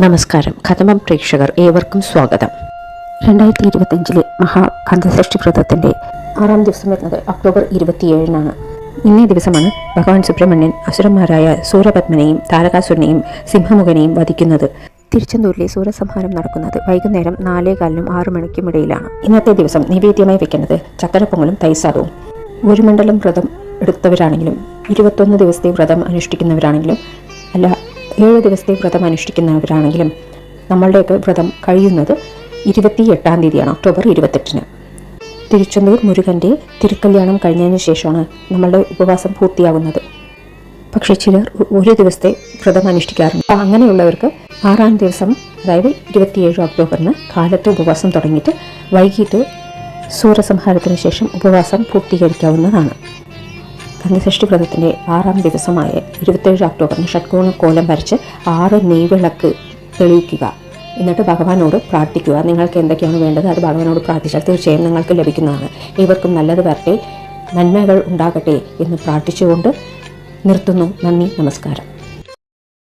നമസ്കാരം. കഥമം പ്രേക്ഷകർ ഏവർക്കും സ്വാഗതം. രണ്ടായിരത്തി ഇരുപത്തഞ്ചിലെ മഹാകന്ധസൃഷ്ടി വ്രതത്തിന്റെ ആറാം ദിവസം വരുന്നത് ഒക്ടോബർ ഇരുപത്തിയേഴിനാണ്. ഇന്നേ ദിവസമാണ് ഭഗവാൻ സുബ്രഹ്മണ്യൻ അസുരന്മാരായ സൂരപത്മനെയും താരകാസുരനെയും സിംഹമുഖനെയും വധിക്കുന്നത്. തിരുച്ചെന്തൂരിലെ സൂര്യസംഹാരം നടക്കുന്നത് വൈകുന്നേരം നാലേ കാലിനും ആറു മണിക്കും ഇടയിലാണ് ഇന്നത്തെ ദിവസം നിവേദ്യമായി വെക്കുന്നത് ചക്കരപ്പൊങ്ങലും തൈസാദവും. ഒരു മണ്ഡലം വ്രതം എടുത്തവരാണെങ്കിലും ഇരുപത്തൊന്ന് ദിവസത്തെ വ്രതം അനുഷ്ഠിക്കുന്നവരാണെങ്കിലും അല്ല ഏഴ് ദിവസത്തെ വ്രതം അനുഷ്ഠിക്കുന്നവരാണെങ്കിലും നമ്മളുടെയൊക്കെ വ്രതം കഴിയുന്നത് ഇരുപത്തി എട്ടാം തീയതിയാണ് ഒക്ടോബർ ഇരുപത്തെട്ടിന്. തിരുച്ചെന്തൂർ മുരുകന്റെ തിരുക്കല്യാണം കഴിഞ്ഞതിന് ശേഷമാണ് നമ്മളുടെ ഉപവാസം പൂർത്തിയാകുന്നത്. പക്ഷേ ചിലർ ഒരു ദിവസത്തെ വ്രതം അനുഷ്ഠിക്കാറുണ്ട്. അപ്പോൾ അങ്ങനെയുള്ളവർക്ക് ആറാം ദിവസം അതായത് ഇരുപത്തിയേഴ് ഒക്ടോബറിന് കാലത്ത് ഉപവാസം തുടങ്ങിയിട്ട് വൈകിട്ട് സൂര്യസംഹാരത്തിന് ശേഷം ഉപവാസം പൂർത്തീകരിക്കാവുന്നതാണ്. കന്യസൃഷ്ടി വ്രതത്തിന്റെ ആറാം ദിവസമായ ഇരുപത്തേഴ് ഒക്ടോബറിന് ഷഡ്കോണ കോലം വരച്ച് ആറ് നെയ്വിളക്ക് തെളിയിക്കുക. എന്നിട്ട് ഭഗവാനോട് പ്രാർത്ഥിക്കുക. നിങ്ങൾക്ക് എന്തൊക്കെയാണ് വേണ്ടത്? അത് ഭഗവാനോട് പ്രാർത്ഥിച്ചാൽ തീർച്ചയായും നിങ്ങൾക്ക് ലഭിക്കുന്നതാണ്. ഇവർക്കും നല്ലത് വരട്ടെ നന്മകൾ ഉണ്ടാകട്ടെ എന്ന് പ്രാർത്ഥിച്ചുകൊണ്ട് നിർത്തുന്നു. നന്ദി നമസ്കാരം.